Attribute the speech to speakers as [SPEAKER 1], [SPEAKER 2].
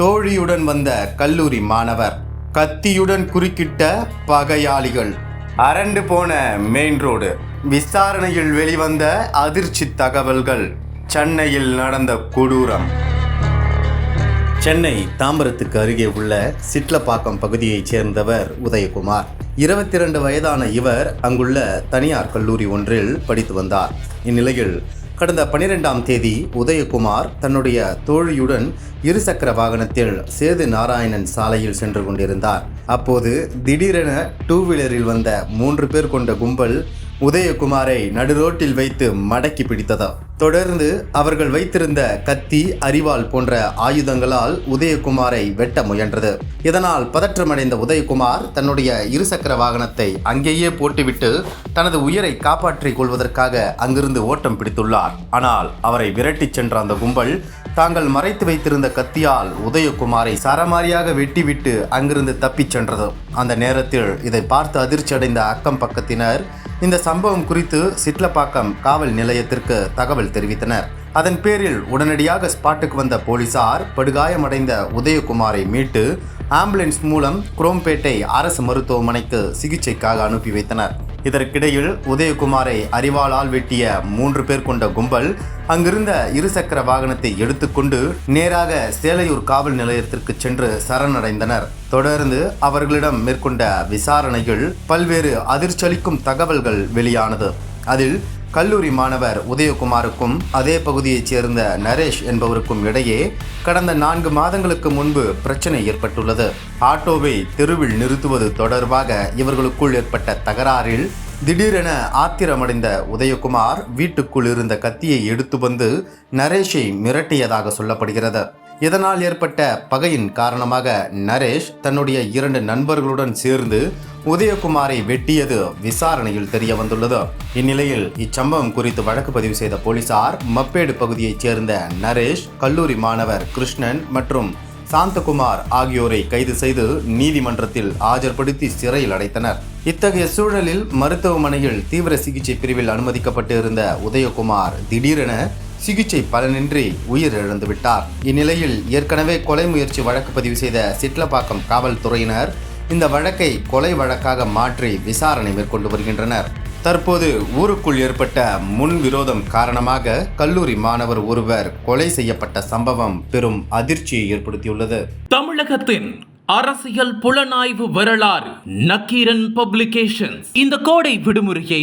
[SPEAKER 1] தோழியுடன் வந்த கல்லூரி மாணவர் கத்தியுடன் குறுக்கிட்ட பகையாளிகள். அரண்டு போன மெயின் ரோடு விசாரணையில் வெளிவந்த அதிர்ச்சி தகவல்கள் சென்னையில் நடந்த கொடூரம். சென்னை தாம்பரத்துக்கு அருகே உள்ள சிட்லப்பாக்கம் பகுதியைச் சேர்ந்தவர் உதயகுமார். இருபத்தி இரண்டு வயதான இவர் அங்குள்ள தனியார் கல்லூரி ஒன்றில் படித்து வந்தார். இந்நிலையில் கடந்த பனிரெண்டாம் தேதி உதயகுமார் தன்னுடைய தோழியுடன் இருசக்கர வாகனத்தில் சேது நாராயணன் சாலையில் சென்று கொண்டிருந்தார். அப்போது திடீரென டூ வீலரில் வந்த மூன்று பேர் கொண்ட கும்பல் உதயகுமாரை நடுரோட்டில் வைத்து மடக்கி பிடித்தது? தொடர்ந்து அவர்கள் வைத்திருந்த கத்தி அரிவாள் போன்ற ஆயுதங்களால் உதயகுமாரை வெட்ட முயன்றது. இதனால் பதற்றமடைந்த உதயகுமார் தன்னுடைய இருசக்கர வாகனத்தை அங்கேயே போட்டுவிட்டு தனது உயிரை காப்பாற்றிக் கொள்வதற்காக அங்கிருந்து ஓட்டம் பிடித்துள்ளார். ஆனால் அவரை விரட்டிச் சென்ற அந்த கும்பல் தாங்கள் மறைத்து வைத்திருந்த கத்தியால் உதயகுமாரை சரமாரியாக வெட்டிவிட்டு அங்கிருந்து தப்பிச் சென்றது. அந்த நேரத்தில் இதை பார்த்து அதிர்ச்சி அடைந்த அக்கம் பக்கத்தினர் இந்த சம்பவம் குறித்து சிட்லப்பாக்கம் காவல் நிலையத்திற்கு தகவல் தெரிவித்தனர். அதன் பேரில் உடனடியாக ஸ்பாட்டுக்கு வந்த போலீசார் படுகாயமடைந்த உதயகுமாரை மீட்டு ஆம்புலன்ஸ் மூலம் குரோம்பேட்டை அரசு மருத்துவமனைக்கு சிகிச்சைக்காக அனுப்பி வைத்தனர். இதற்கிடையில் உதயகுமாரை அறிவாளால் வெட்டிய மூன்று பேர் கொண்ட கும்பல் அங்கிருந்த இருசக்கர வாகனத்தை எடுத்துக்கொண்டு நேராக சேலையூர் காவல் நிலையத்திற்கு சென்று சரணடைந்தனர். தொடர்ந்து அவர்களிடம் மேற்கொண்ட விசாரணையில் பல்வேறு அதிர்ச்சலிக்கும் தகவல்கள் வெளியானது. அதில் கல்லூரி மாணவர் உதயகுமாருக்கும் அதே பகுதியைச் சேர்ந்த நரேஷ் என்பவருக்கும் இடையே கடந்த நான்கு மாதங்களுக்கு முன்பு பிரச்சனை ஏற்பட்டுள்ளது. ஆட்டோவை தெருவில் நிறுத்துவது தொடர்பாக இவர்களுக்குள் ஏற்பட்ட தகராறில் திடீரென ஆத்திரமடைந்த உதயகுமார் வீட்டுக்குள் இருந்த கத்தியை எடுத்து வந்து நரேஷை மிரட்டியதாக சொல்லப்படுகிறது. இதனால் ஏற்பட்ட பகையின் காரணமாக நரேஷ் தன்னுடைய இரண்டு நண்பர்களுடன் சேர்ந்து உதயகுமாரை வெட்டியது விசாரணையில் தெரிய வந்துள்ளது. இந்நிலையில் இச்சம்பவம் குறித்து வழக்கு பதிவு செய்த போலீசார் மப்பேடு பகுதியைச் சேர்ந்த நரேஷ் கல்லூரி மாணவர் கிருஷ்ணன் மற்றும் சாந்தகுமார் ஆகியோரை கைது செய்து நீதிமன்றத்தில் ஆஜர்படுத்தி சிறையில் அடைத்தனர். இத்தகைய சூழலில் மருத்துவமனையில் தீவிர சிகிச்சை பிரிவில் அனுமதிக்கப்பட்டு இருந்த உதயகுமார் திடீரென சிகிச்சை பலனின்றி உயிரிழந்துவிட்டார். இந்நிலையில் ஏற்கனவே கொலை முயற்சி வழக்கு பதிவு செய்த சிட்லப்பாக்கம் காவல்துறையினர் இந்த வழக்கை கொலை வழக்காக மாற்றி விசாரணை மேற்கொண்டு வருகின்றனர். தற்போது ஊருக்குள் ஏற்பட்ட முன் விரோதம் காரணமாக கல்லூரி மாணவர் ஒருவர் கொலை செய்யப்பட்ட சம்பவம் பெரும் அதிர்ச்சியை ஏற்படுத்தியுள்ளது.
[SPEAKER 2] தமிழகத்தின் அரசியல் புலனாய்வு வரலாறு நக்கீரன் பப்ளிகேஷன்ஸ். இந்த கோடை விடுமுறையை